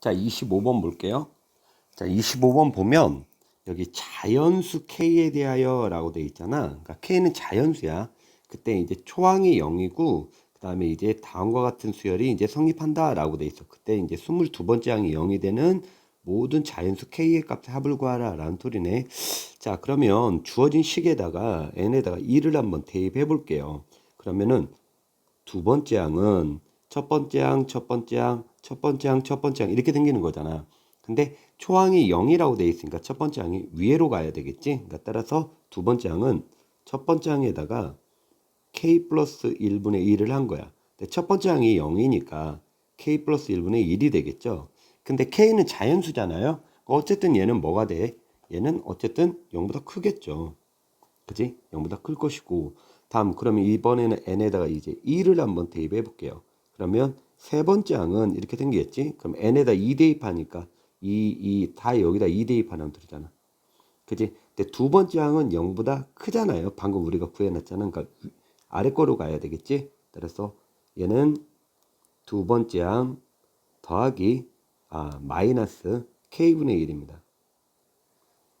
자, 25번 볼게요. 자, 25번 보면 여기 자연수 K에 대하여 라고 돼 있잖아. 그러니까 K는 자연수야. 그때 이제 초항이 0이고 그 다음에 이제 다음과 같은 수열이 이제 성립한다 라고 돼 있어. 그때 이제 22번째 항이 0이 되는 모든 자연수 K의 값의 합을 구하라 라는 소리네. 자, 그러면 주어진 식에다가 n에다가 2를 한번 대입해 볼게요. 그러면은 두 번째 항은 첫 번째 항, 첫 번째 항, 첫 번째 항, 첫 번째 항 이렇게 생기는 거잖아. 근데 초항이 0이라고 돼 있으니까 첫 번째 항이 위로 가야 되겠지. 그러니까 따라서 두 번째 항은 첫 번째 항에다가 k 플러스 1분의 1을 한 거야. 근데 첫 번째 항이 0이니까 k 플러스 1분의 1이 되겠죠. 근데 k는 자연수잖아요. 어쨌든 얘는 뭐가 돼? 얘는 어쨌든 0보다 크겠죠. 그지? 0보다 클 것이고 다음 그러면 이번에는 n에다가 이제 2를 한번 대입해 볼게요. 그러면 세 번째 항은 이렇게 생기겠지? 그럼 n에다 2 대입하니까 2, 2, 다 여기다 2 대입하는 소리잖아. 그지? 근데 두 번째 항은 0보다 크잖아요. 방금 우리가 구해놨잖아. 그러니까 아래 거로 가야 되겠지? 따라서 얘는 두 번째 항 더하기 아 마이너스 k분의 1입니다.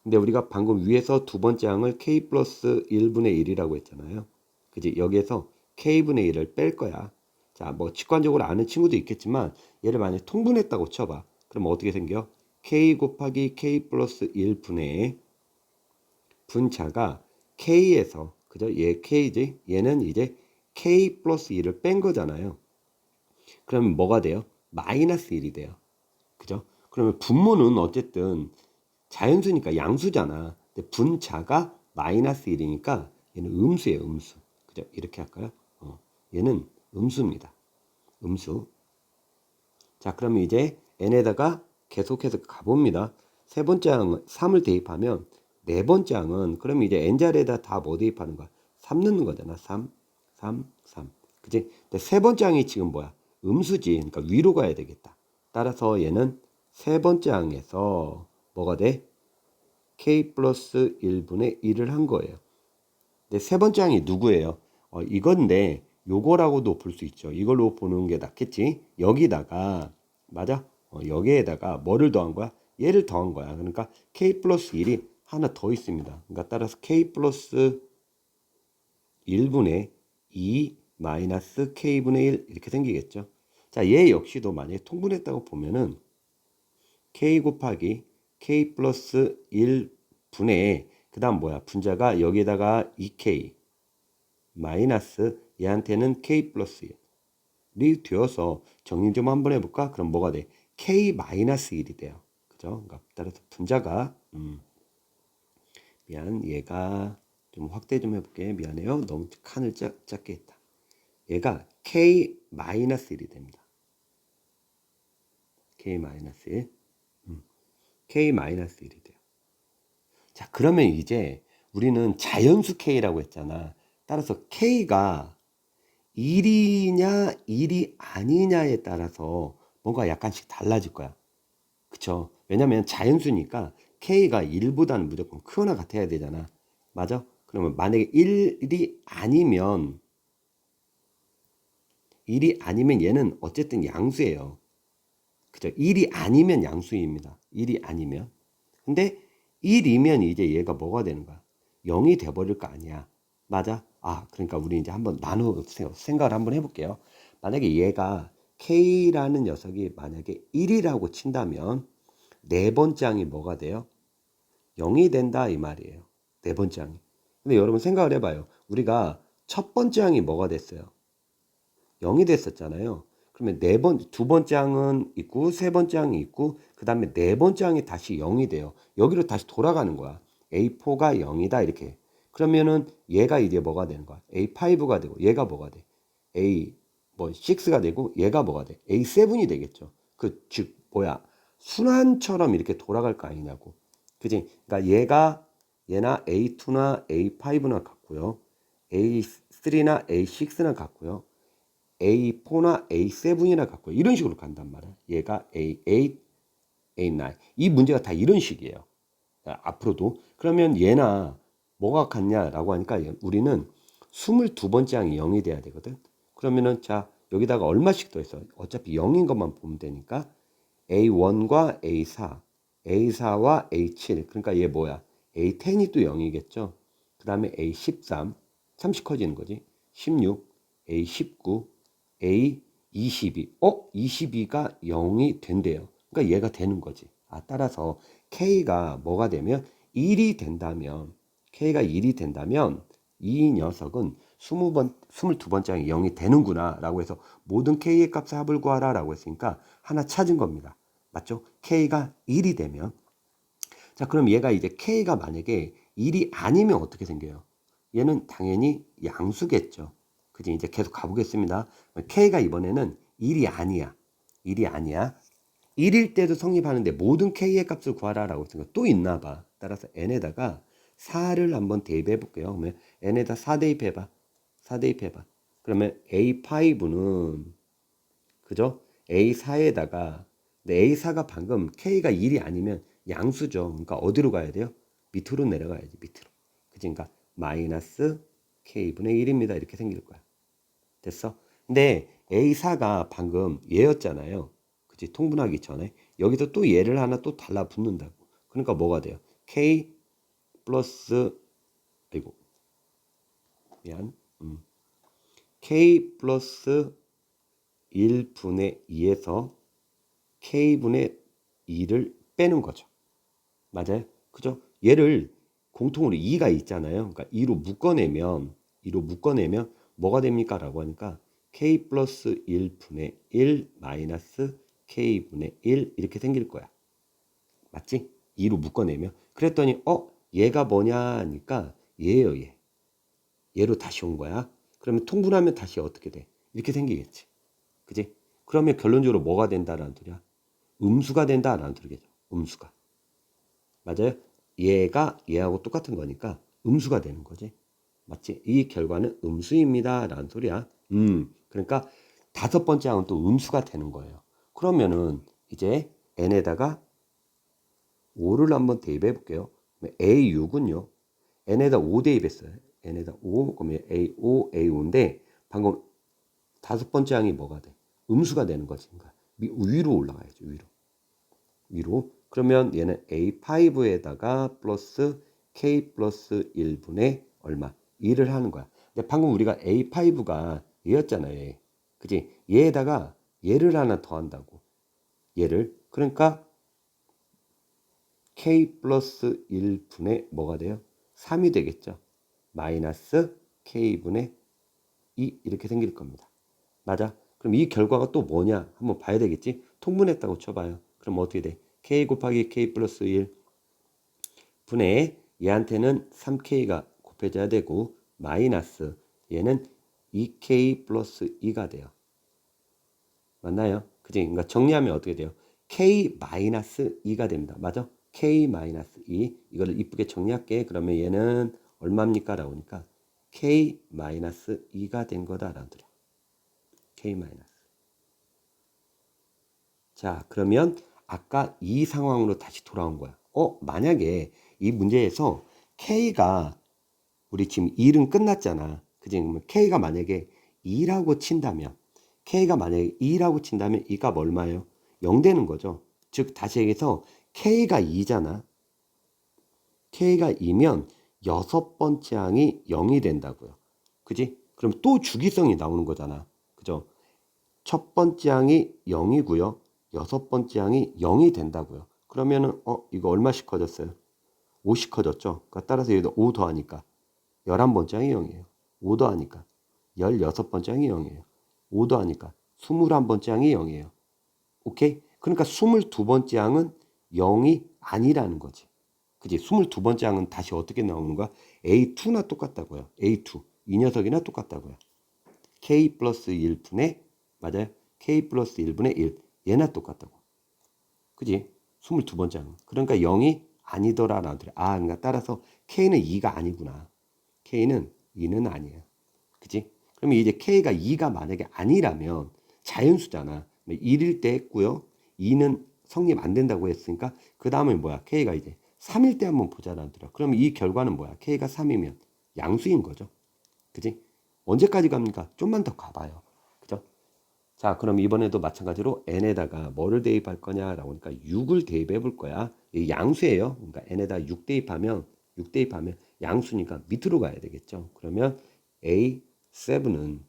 근데 우리가 방금 위에서 두 번째 항을 k 플러스 1분의 1이라고 했잖아요. 그지? 여기에서 k분의 1을 뺄 거야. 자, 뭐 직관적으로 아는 친구도 있겠지만 얘를 만약에 통분했다고 쳐봐. 그럼 어떻게 생겨? k 곱하기 k 플러스 1분의 분자가 k에서 그죠? 얘 k지? 얘는 이제 k 플러스 1을 뺀 거잖아요. 그러면 뭐가 돼요? 마이너스 1이 돼요. 그죠? 그러면 분모는 어쨌든 자연수니까 양수잖아. 근데 분자가 마이너스 1이니까 얘는 음수예요, 음수. 그죠? 이렇게 할까요? 어, 얘는 음수입니다. 음수. 자, 그러면 이제 n에다가 계속해서 가봅니다. 세 번째 항은 3을 대입하면 네 번째 항은 그러면 이제 n자리에다 다 뭐 대입하는 거야? 3 넣는 거잖아. 3, 3, 3. 그지? 근데 세 번째 항이 지금 뭐야? 음수지. 그러니까 위로 가야 되겠다. 따라서 얘는 세 번째 항에서 뭐가 돼? k 플러스 1분의 1을 한 거예요. 근데 세 번째 항이 누구예요? 어, 이건데 요거라고도 볼 수 있죠. 이걸로 보는 게 낫겠지. 여기다가 맞아? 어, 여기에다가 뭐를 더한 거야? 얘를 더한 거야. 그러니까 k 플러스 1이 하나 더 있습니다. 그러니까 따라서 k 플러스 1분의 2 마이너스 k분의 1 이렇게 생기겠죠. 자, 얘 역시도 만약에 통분했다고 보면은 k 곱하기 k 플러스 1분의 그 다음 뭐야? 분자가 여기에다가 2k 마이너스 얘한테는 k 플러스 1이 되어서 정리 좀 한번 해볼까? 그럼 뭐가 돼? k 마이너스 1이 돼요. 그죠? 그러니까 따라서 분자가 음, 미안 얘가 좀 확대 좀 해볼게. 미안해요. 너무 칸을 작, 작게 했다. 얘가 k 마이너스 1이 됩니다. K 마이너스 1 음, k 마이너스 1이 돼요. 자 그러면 이제 우리는 자연수 k라고 했잖아. 따라서 k가 1이냐 1이 아니냐에 따라서 뭔가 약간씩 달라질 거야 그쵸 왜냐면 자연수니까 k가 1보다는 무조건 크거나 같아야 되잖아. 맞아? 그러면 만약에 1이 아니면 1이 아니면 얘는 어쨌든 양수예요. 그죠? 1이 아니면 양수입니다. 1이 아니면. 근데 1이면 이제 얘가 뭐가 되는 거야? 0이 돼버릴 거 아니야. 맞아? 아, 그러니까 우리 이제 한번 나눠 생각을 한번 해볼게요. 만약에 얘가 K라는 녀석이 만약에 1이라고 친다면 네 번째 항이 뭐가 돼요? 0이 된다 이 말이에요. 네 번째 항이. 근데 여러분 생각을 해봐요. 우리가 첫 번째 항이 뭐가 됐어요? 0이 됐었잖아요. 그러면 네 번, 두 번째 항은 있고, 세 번째 항이 있고, 그 다음에 네 번째 항이 다시 0이 돼요. 여기로 다시 돌아가는 거야. A4가 0이다, 이렇게. 그러면은 얘가 이제 뭐가 되는 거야? A5가 되고, 얘가 뭐가 돼? A, 뭐, 6가 되고, 얘가 뭐가 돼? A7이 되겠죠. 그, 즉, 뭐야? 순환처럼 이렇게 돌아갈 거 아니냐고. 그지? 그러니까 얘가 얘나 A2나 A5나 같고요. A3나 A6나 같고요. A4나 A7이나 같고요. 이런 식으로 간단 말이야. 얘가 A8, A9. 이 문제가 다 이런 식이에요. 앞으로도. 그러면 얘나 뭐가 같냐라고 하니까 우리는 22번째 항이 0이 돼야 되거든. 그러면은 자, 여기다가 얼마씩 더했어? 어차피 0인 것만 보면 되니까 A1과 A4, A4와 A7. 그러니까 얘 뭐야? A10이 또 0이겠죠. 그 다음에 A13, 30 커지는 거지. 16, A19, A22. 어? 22가 0이 된대요. 그러니까 얘가 되는 거지. 아, 따라서 K가 뭐가 되면 1이 된다면, K가 1이 된다면 이 녀석은 20번, 22번째 0이 되는구나 라고 해서 모든 K의 값의 합을 구하라 라고 했으니까 하나 찾은 겁니다. 맞죠? K가 1이 되면 자 그럼 얘가 이제 K가 만약에 1이 아니면 어떻게 생겨요? 얘는 당연히 양수겠죠. 그지 이제 계속 가보겠습니다. K가 이번에는 1이 아니야. 1이 아니야. 1일 때도 성립하는데 모든 K의 값을 구하라 라고 했으니까 또 있나 봐. 따라서 N에다가 4를 한번 대입해 볼게요. 그러면 N에다 4 대입해 봐. 4 대입해 봐. 그러면 A5는 그죠? A4에다가 A4가 방금 K가 1이 아니면 양수죠. 그러니까 어디로 가야 돼요? 밑으로 내려가야지 밑으로. 그지? 그러니까 마이너스 K분의 1입니다. 이렇게 생길 거야. 됐어? 근데 A4가 방금 얘였잖아요. 그치? 통분하기 전에. 여기서 또 얘를 하나 또 달라붙는다고. 그러니까 뭐가 돼요? K 플러스, 아이고. 미안. 음. K 플러스 1분의 2에서 K분의 2를 빼는 거죠. 맞아요? 그죠? 얘를 공통으로 2가 있잖아요. 그러니까 2로 묶어내면 2로 묶어내면 뭐가 됩니까? 라고 하니까 k 플러스 1분의 1 마이너스 k분의 1 이렇게 생길 거야. 맞지? 2로 묶어내면 그랬더니 어? 얘가 뭐냐 하니까 얘예요 얘. 얘로 다시 온 거야. 그러면 통분하면 다시 어떻게 돼? 이렇게 생기겠지. 그지? 그러면 결론적으로 뭐가 된다라는 소리야? 음수가 된다라는 소리겠죠. 음수가. 맞아요? 얘가 얘하고 똑같은 거니까 음수가 되는 거지. 맞지? 이 결과는 음수입니다. 라는 소리야. 음. 그러니까 다섯 번째 항은 또 음수가 되는 거예요. 그러면은 이제 n에다가 5를 한번 대입해 볼게요. A6은요. n에다 5 대입했어요. n에다 5, 그러면 A5, A5인데 방금 다섯 번째 항이 뭐가 돼? 음수가 되는 거지. 그러니까 위로 올라가야죠. 위로. 위로. 그러면 얘는 A5에다가 플러스 K 플러스 1분의 얼마? 2를 하는 거야. 근데 방금 우리가 A5가 얘였잖아요. 얘. 그지? 얘에다가 얘를 하나 더 한다고. 얘를. 그러니까 K 플러스 1분의 뭐가 돼요? 3이 되겠죠. 마이너스 K분의 2 이렇게 생길 겁니다. 맞아? 그럼 이 결과가 또 뭐냐? 한번 봐야 되겠지? 통분했다고 쳐봐요. 그럼 어떻게 돼? K 곱하기 K 플러스 1 분의 얘한테는 3K가 곱해져야 되고 마이너스 얘는 2K 플러스 2가 돼요. 맞나요? 그지? 그러니까 정리하면 어떻게 돼요? K 마이너스 2가 됩니다. 맞아? K 마이너스 2 이거를 이쁘게 정리할게. 그러면 얘는 얼마입니까? 라고 하니까 K 마이너스 2가 된 거다라는 소리야. K. 자, 그러면 아까 이 상황으로 다시 돌아온 거야. 어, 만약에 이 문제에서 K가 우리 지금 1은 끝났잖아. 그지? K가 만약에 2라고 친다면 K가 만약에 2라고 친다면 이 값 얼마예요? 0 되는 거죠. 즉 다시 얘기해서 K가 2잖아. K가 2면 여섯 번째 항이 0이 된다고요. 그지? 그럼 또 주기성이 나오는 거잖아. 그죠? 첫 번째 항이 0이고요. 여섯 번째 항이 0이 된다고요. 그러면은 어 이거 얼마씩 커졌어요? 5씩 커졌죠. 그러니까 따라서 여기다 5 더하니까 11번째 항이 0이에요. 5 더하니까 16번째 항이 0이에요. 5 더하니까 21번째 항이 0이에요. 오케이? 그러니까 22번째 항은 0이 아니라는 거지. 그지? 22번째 항은 다시 어떻게 나오는 거야? A2나 똑같다고요. A2. 이 녀석이나 똑같다고요. K 플러스 1분의, 맞아요? K 플러스 1분의 1. 얘나 똑같다고. 그지? 22번째 항. 그러니까 0이 아니더라라는 소리. 아, 그러니까 따라서 K는 2가 아니구나. K는 2는 아니에요. 그지? 그러면 이제 K가 2가 만약에 아니라면 자연수잖아. 1일 때 했고요. 2는 성립 안 된다고 했으니까 그 다음에 뭐야? K가 이제 3일 때 한번 소리야. 그러면 이 결과는 뭐야? K가 3이면 양수인 거죠. 그지? 언제까지 갑니까? 좀만 더 가봐요. 그죠? 자, 그럼 이번에도 마찬가지로 n에다가 뭐를 대입할 거냐라고 하니까 6을 대입해 볼 거야. 이 양수예요. 그러니까 n에다 6 대입하면 6 대입하면 양수니까 밑으로 가야 되겠죠. 그러면 a7은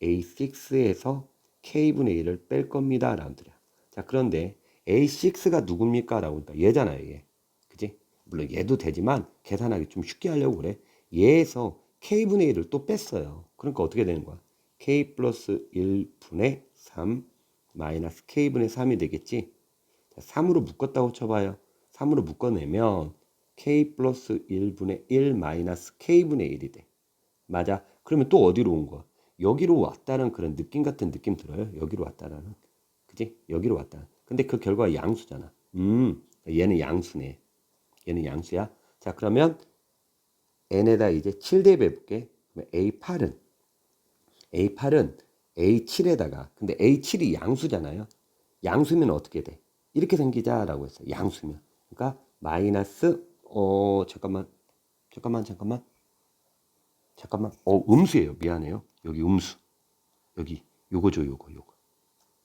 a6에서 k분의 1을 뺄 겁니다. 뜻이야. 자, 그런데 a6가 누굽니까? 라고 하니까 얘잖아요, 얘. 그지? 물론 얘도 되지만 계산하기 좀 쉽게 하려고 그래. 얘에서 k분의 1을 또 뺐어요. 그러니까 어떻게 되는 거야? k 플러스 1분의 3 마이너스 k분의 3이 되겠지? 자, 3으로 묶었다고 쳐봐요. 3으로 묶어내면 k 플러스 1분의 1 마이너스 k분의 1이 돼. 맞아. 그러면 또 어디로 온 거야? 여기로 왔다는 그런 느낌 같은 느낌 들어요? 여기로 왔다라는. 그지? 여기로 왔다. 근데 그 결과가 양수잖아. 음, 얘는 양수네. 얘는 양수야. 자, 그러면 n에다 이제 7 대입해 볼게. 그러면 a8은 a8은 a7에다가 근데 a7이 양수잖아요. 양수면 어떻게 돼? 이렇게 생기자라고 했어. 양수면. 그러니까 마이너스 어 잠깐만 잠깐만 잠깐만 잠깐만 어 음수예요. 미안해요. 여기 음수 여기 요거죠 요거 요거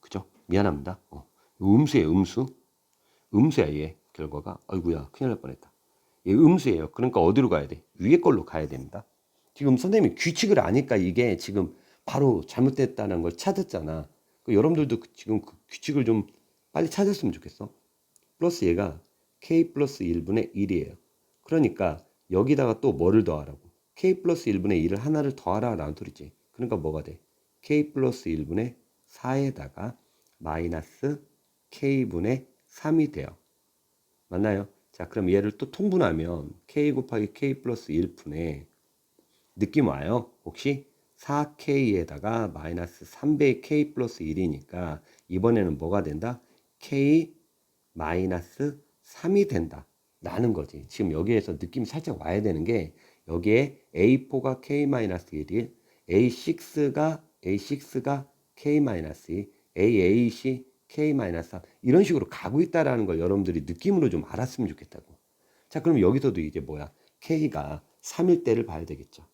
그죠? 미안합니다. 어요 음수예요 음수 음수야 얘 결과가 아이구야 큰일 날 뻔했다. 얘 음수예요. 그러니까 어디로 가야 돼? 위에 걸로 가야 됩니다. 지금 선생님이 규칙을 아니까 이게 지금 바로 잘못됐다는 걸 찾았잖아. 그 여러분들도 그- 지금 그 규칙을 좀 빨리 찾았으면 좋겠어. 플러스 얘가 k 플러스 1분의 1이에요. 그러니까 여기다가 또 뭐를 더하라고? k 플러스 1분의 1을 하나를 더하라 라는 소리지. 그러니까 뭐가 돼? k 플러스 1분의 4에다가 마이너스 k분의 3이 돼요. 맞나요? 자, 그럼 얘를 또 통분하면 k 곱하기 k 플러스 1분의 느낌 와요? 혹시 4k에다가 마이너스 3배의 k 플러스 1이니까 이번에는 뭐가 된다? k 마이너스 3이 된다. 라는 거지. 지금 여기에서 느낌 살짝 와야 되는 게 여기에 A4가 K-1이 A6가 A6가 K-2 AAC K-3 이런 식으로 가고 있다라는 걸 여러분들이 느낌으로 좀 알았으면 좋겠다고. 자, 그럼 여기서도 이제 뭐야? K가 3일 때를 봐야 되겠죠.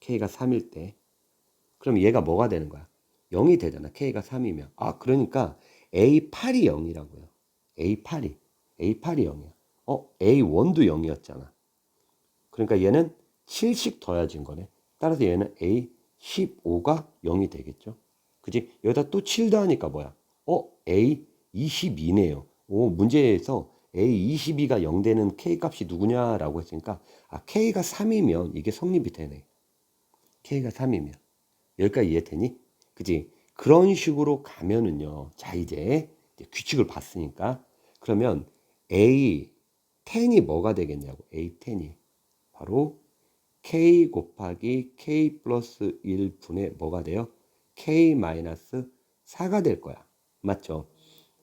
K가 3일 때. 그럼 얘가 뭐가 되는 거야? 0이 되잖아. K가 3이면. 아, 그러니까 A8이 0이라고요. A8이. A8이 0이야. 어, A1도 0이었잖아. 그러니까 얘는 7씩 더해진 거네. 따라서 얘는 A15가 0이 되겠죠. 그지? 여기다 또 7 더 하니까 뭐야? 어, A22네요. 오, 문제에서 A22가 0 되는 K 값이 누구냐라고 했으니까 아, K가 3이면 이게 성립이 되네. K가 3이면. 여기까지 이해되니? 그지? 그런 식으로 가면은요. 자, 이제, 이제 규칙을 봤으니까. 그러면 A 10이 뭐가 되겠냐고. A 10이. 바로 K 곱하기 K 플러스 1분의 뭐가 돼요? K 마이너스 4가 될 거야. 맞죠?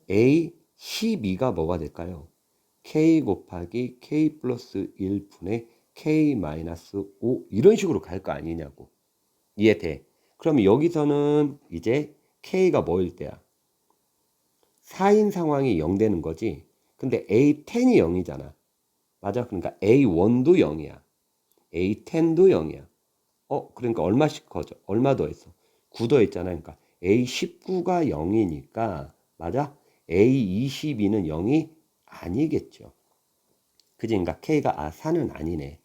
A 12가 뭐가 될까요? K 곱하기 K 플러스 1분의 K 마이너스 5 이런 식으로 갈 거 아니냐고. 이해돼? 그럼 여기서는 이제 K가 뭐일 때야? 4인 상황이 0 되는 거지. 근데 A10이 0이잖아. 맞아? 그러니까 A1도 0이야. A10도 0이야. 어, 그러니까 얼마씩 커져? 얼마 더 했어? 9 더했잖아. 그러니까 A19가 0이니까 맞아? A22는 0이 아니겠죠. 그지? 그러니까 K가 아 4는 아니네.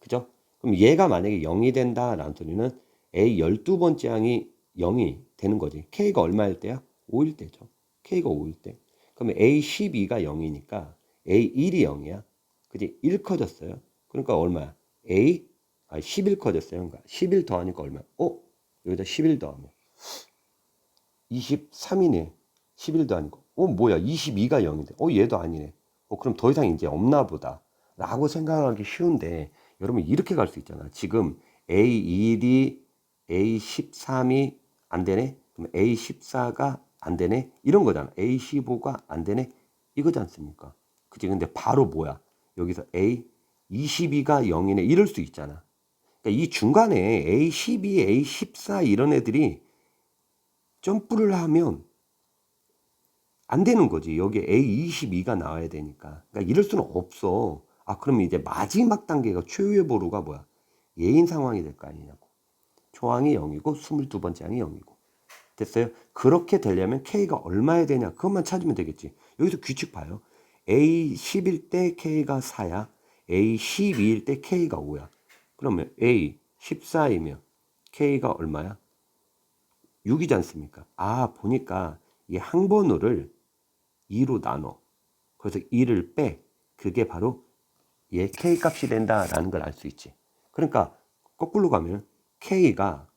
그죠? 그럼 얘가 만약에 0이 된다라는 소리는 A 12번째 항이 0이 되는 거지. K가 얼마일 때야? 5일 때죠. K가 5일 때. 그러면 A 12가 0이니까 A 1이 0이야. 그지? 1 커졌어요. 그러니까 얼마야? A 아, 11 커졌어요. 그러니까 11 더하니까 얼마야? 어? 여기다 11 더하면 23이네. 11 더하니까. 어, 뭐야? 22가 0인데. 어, 얘도 아니네. 어, 그럼 더 이상 이제 없나 보다. 라고 생각하기 쉬운데 여러분 이렇게 갈 수 있잖아. 지금 A1이 A13이 안 되네. 그럼 A14가 안 되네. 이런 거잖아. A15가 안 되네. 이거지 않습니까? 그치? 근데 바로 뭐야? 여기서 A22가 0이네. 이럴 수 있잖아. 그러니까 이 중간에 A12, A14 이런 애들이 점프를 하면 안 되는 거지. 여기에 A22가 나와야 되니까. 그러니까 이럴 수는 없어. 아, 그러면 이제 마지막 단계가 최후의 보루가 뭐야? 예인 상황이 될 거 아니냐고. 초항이 0이고 22번째 항이 0이고. 됐어요? 그렇게 되려면 K가 얼마야 되냐? 그것만 찾으면 되겠지. 여기서 규칙 봐요. A 10일 때 K가 4야. A 12일 때 K가 5야. 그러면 A 14이면 K가 얼마야? 6이지 않습니까? 아, 보니까 이 항번호를 2로 나눠. 그래서 2를 빼. 그게 바로 얘 K 값이 된다라는 걸 알 수 있지. 그러니까 거꾸로 가면 K가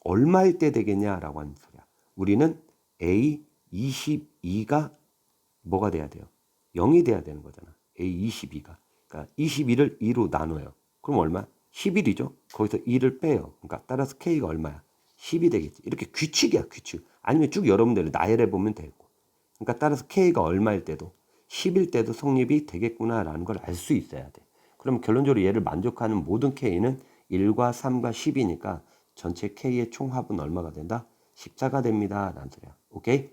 얼마일 때 되겠냐라고 하는 소리야. 우리는 A 22가 뭐가 돼야 돼요? 0이 돼야 되는 거잖아. A 22가. 그러니까 21을 2로 나눠요. 그럼 얼마? 11이죠. 거기서 2를 빼요. 그러니까 따라서 K가 얼마야? 10이 되겠지. 이렇게 규칙이야, 규칙. 아니면 쭉 여러분들 나열해 보면 되고. 그러니까 따라서 K가 얼마일 때도 10일 때도 성립이 되겠구나라는 걸 알 수 있어야 돼. 그럼 결론적으로 얘를 만족하는 모든 K는 1과 3과 10이니까 전체 K의 총합은 얼마가 된다? 14가 됩니다. 라는 소리야. 오케이?